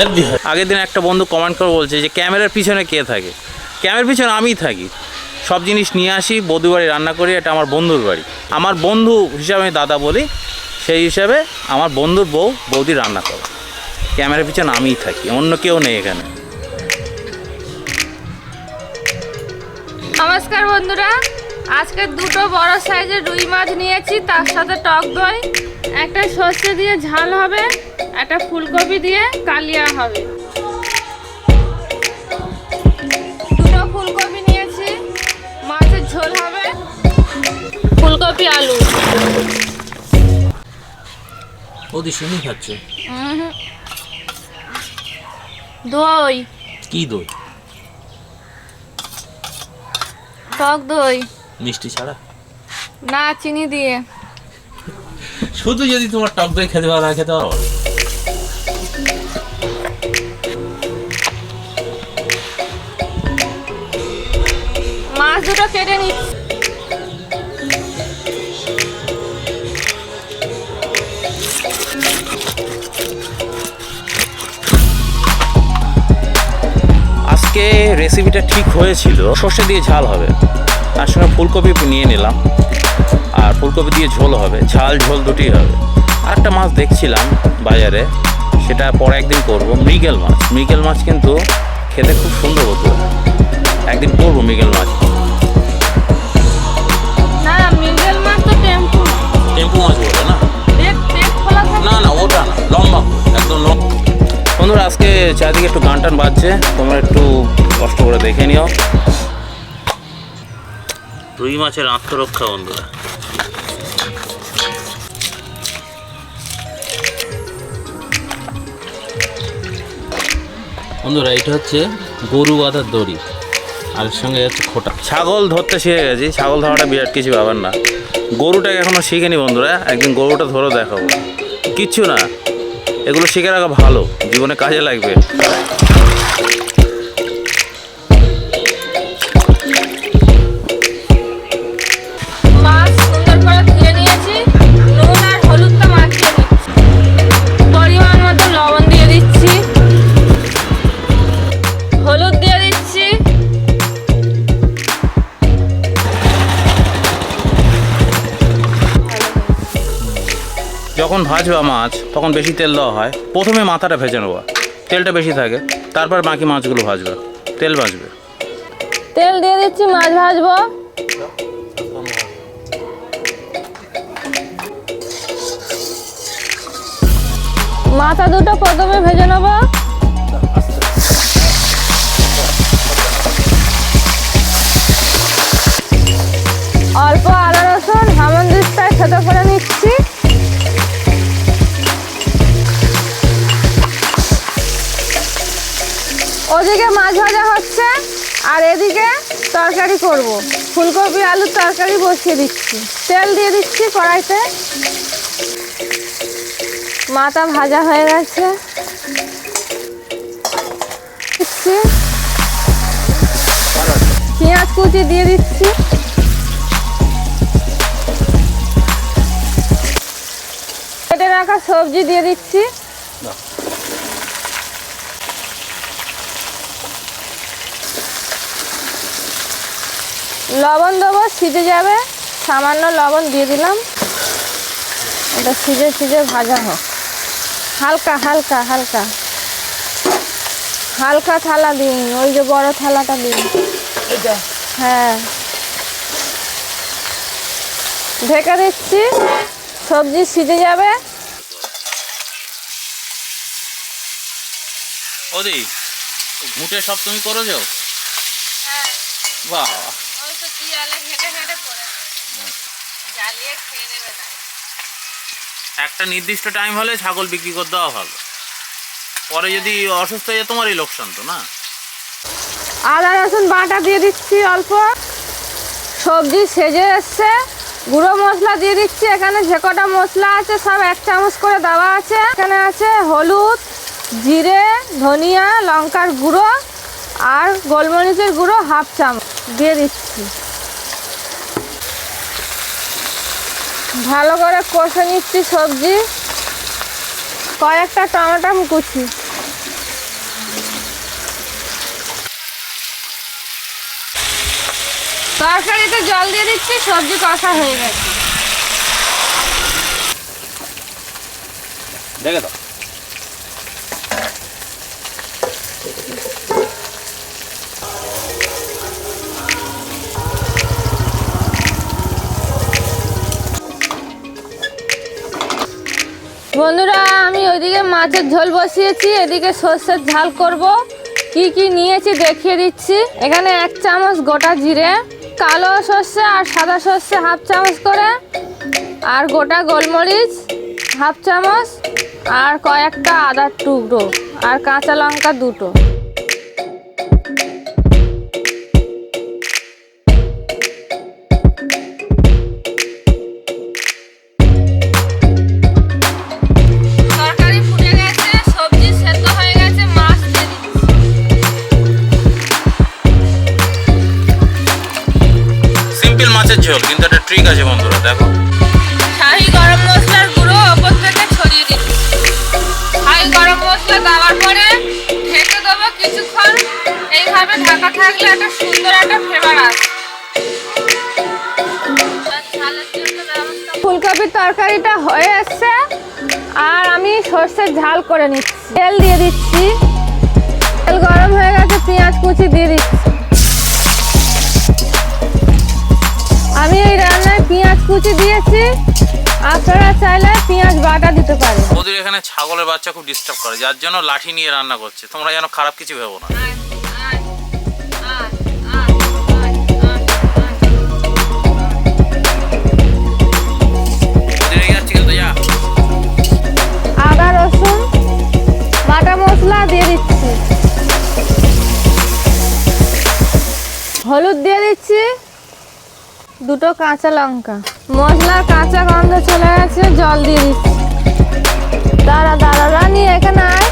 Healthy হয়। আগের দিন একটা বন্ধু কমেন্ট করে বলছে যে ক্যামেরার পিছনে কে থাকে? ক্যামেরার পিছনে আমিই থাকি। সব জিনিস নিয়ে আসি বধু বাড়ি রান্না করি এটা আমার বন্ধুর বাড়ি। আমার বন্ধু হিসাবে আমি দাদা বলি সেই হিসাবে আমার বন্ধুর বউ বৌদি রান্না করে। ক্যামেরার পিছনে আমিই থাকি অন্য কেউ নেই এখানে। নমস্কার বন্ধুরা আজকে দুটো বড় সাইজের রুই মাছ নিয়েছি তার সাথে টক দই একটা সর্ষে দিয়ে ঝাল হবে। একটা ফুলকপি দিয়ে কালিয়া হবে। দুটো ফুলকপি নিয়েছি মাছের ঝোল হবে। ফুলকপি আলু। ওদি শুনি খাচ্ছে। দই। কি দই? টক দই। মিষ্টি ছাড়া? না চিনি দিয়ে। শুধু যদি তোমার টক দই খেতে না খেতে পারো মাছ দুটো কেটে নিচ্ছি আজকে রেসিপিটা ঠিক হয়েছিল, সর্ষে দিয়ে ঝাল হবে। তার সঙ্গে ফুলকপি নিয়ে নিলাম, আর ফুলকপি দিয়ে ঝোল হবে, ঝাল ঝোল দুটি হবে। আর একটা মাছ দেখছিলাম বাজারে, সেটা পরে একদিন করব, মৃগেল মাছ। মৃগেল মাছ কিন্তু খেতে খুব সুন্দর হতো। একদিন করব মৃগেল মাছ। না মিঙ্গেল মাছ তো টেম্পু। টেম্পু মাছ বলে না? না না ওটা না লম্বা একদম লম্বা। বন্ধুরা আজকে চারিদিকে একটু গান টান বাজছে তোমরা একটু কষ্ট করে দেখে নিও। রুই মাছের আত্মরক্ষা বন্ধুরা। বন্ধুরা এটা হচ্ছে গরু বাঁধার দড়ি। আর সঙ্গে হচ্ছে খোটা। ছাগল ধরতে শিখে গেছি, ছাগল ধরাটা বিরাট কিছু ব্যাপার না। গরুটাকে এখনও শিখিনি বন্ধুরা, একদিন গরুটা ধরে দেখাবো। কিচ্ছু না, এগুলো শিখে রাখা ভালো, জীবনে কাজে লাগবে। যখন ভাজবা মাছ, তখন বেশি তেল দেওয়া হয়। প্রথমে মাথাটা ভেজে নেবা। তেলটা বেশি থাকে, তারপর বাকি মাছগুলো ভাজবে। তেল ভাজবে। তেল দিয়ে দিচ্ছি, মাছ ভাজবো। মাথা দুটো প্রথমে ভেজে নেব। অল্প আদা রসুন হামন্দিস্তায় খেতে করে ওদিকে মাছ ভাজা হচ্ছে, আর এদিকে তরকারি করব। ফুলকপি, আলুর তরকারি বসিয়ে দিচ্ছি। তেল দিয়ে দিচ্ছি কড়াইতে। মাথা ভাজা হয়ে গেছে। পেঁয়াজ কুচি দিয়ে দিচ্ছি। কেটে রাখা সবজি দিয়ে দিচ্ছি। লবণ দেবো সিজে যাবে। সামান্য লবণ দিয়ে দিলাম। এটা সিজে সিজে ভাজা হোক। হালকা হালকা হালকা। হালকা থালা দিন ওই যে বড় থালাটা দিন। হ্যাঁ। ঢেকে দিচ্ছি। সবজি সিজে যাবে। ওদি ঘুঁটে সব তুমি করো যাও বাহ। পিয়ালে ঘেটে ঘেটে পড়ে। জ্বালিয়ে খেয়ে নেবে তাই। একটা নির্দিষ্ট টাইম হলে ছাগল বিক্রি করে দেওয়া ভালো। পরে যদি অসুস্থ হয়ে যায় তোমারই লোকসান তো না? আদা রসুন বাটা দিয়ে দিচ্ছি অল্প। সবজি সেজে এসছে। গুঁড়ো মশলা দিয়ে দিচ্ছি। এখানে যে কটা মশলা আছে সব এক চামচ করে দেওয়া আছে। এখানে আছে হলুদ জিরে ধনিয়া লঙ্কার গুঁড়ো আর গোলমরিচের গুঁড়ো হাফ চামচ দিয়ে দিচ্ছি। ভালো করে কষে নিচ্ছি সবজি। কয়েকটা টমেটো কুচি। তরকারিতে জল দিয়ে দিচ্ছি, সবজি কষা হয়ে গেছে। দেখে তো বন্ধুরা, আমি ওইদিকে মাছের ঝোল বসিয়েছি, এদিকে সর্ষের ঝাল করব। কি কি নিয়েছি দেখিয়ে দিচ্ছি। এখানে এক চামচ গোটা জিরে, কালো সর্ষে আর সাদা সর্ষে হাফ চামচ করে, আর গোটা গোলমরিচ হাফ চামচ, আর কয়েকটা আদার টুকরো, আর কাঁচা লঙ্কা দুটো। ট্রিক আছে বন্ধুরা দেখো। শাহি গরম মশলার গুঁড়ো ওপর থেকে ছড়িয়ে দিচ্ছি শাহি গরম মশলা দেওয়ার পরে ঢেকে দেবো কিছুক্ষণ। এইভাবে ঢাকা থাকলে একটা সুন্দর একটা ফ্লেভার আসে। ফুলকপির তরকারিটা হয়ে এসছে। আর আমি সর্ষের ঝাল করে নিচ্ছি। তেল দিয়ে দিচ্ছি। তেল গরম হয়ে গেছে পেঁয়াজ কুচি দিয়ে দিচ্ছি। কুচি দিয়েছি। আপনারা চাইলে পেঁয়াজ বাটা দিতে পারেন। ওদের এখানে ছাগলের বাচ্চা খুব ডিস্টার্ব করে যার জন্য লাঠি নিয়ে রান্না করছে। তোমরা যেন খারাপ কিছু ভেবো না। আদা রসুন বাটা মশলা দিয়ে দিচ্ছি। হলুদ দিয়ে দিচ্ছি। দুটো কাঁচা লঙ্কা। মশলার কাঁচা গন্ধ চলে গেছে, জল দিয়ে দিচ্ছি। দাঁড়া দাঁড়া, রানী এখানে আয়।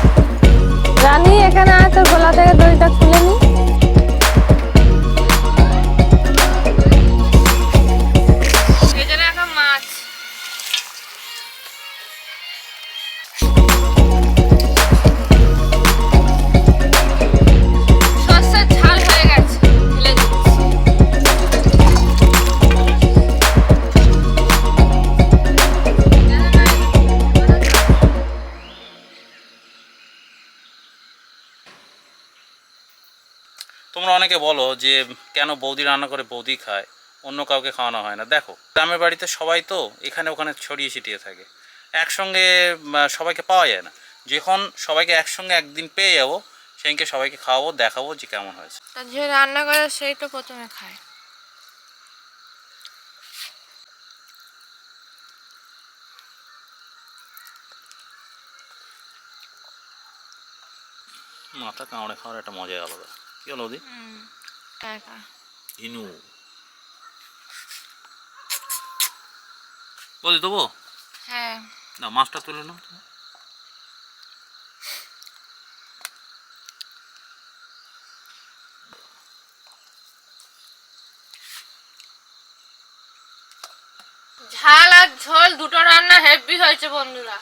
রানী এখানে আয়, তোর গোলা থেকে দড়িটা খুলে নি। অনেকে বলো যে কেন বৌদি রান্না করে বৌদি খায়? অন্য কাউকে খাওয়ানো হয় না। দেখো গ্রামের বাড়িতে সবাই তো এখানে ওখানে ছড়িয়ে ছিটিয়ে থাকে। একসঙ্গে সবাইকে পাওয়া যায় না। যখন সবাইকে একসঙ্গে একদিন পেয়ে যাব সেদিনকে সবাইকে খাওয়াবো দেখাবো যে কেমন হয়েছে। যে রান্না করে সেই তো প্রথমে খায়। মাথা কামড়ে খাওয়ার একটা মজাই আলাদা। কি হলো দি একা ইনু বলি দেবো হ্যাঁ না মাছটা তুলে নাও ঝাল আর ঝোল দুটো রান্না হেভি হয়েছে বন্ধুরা।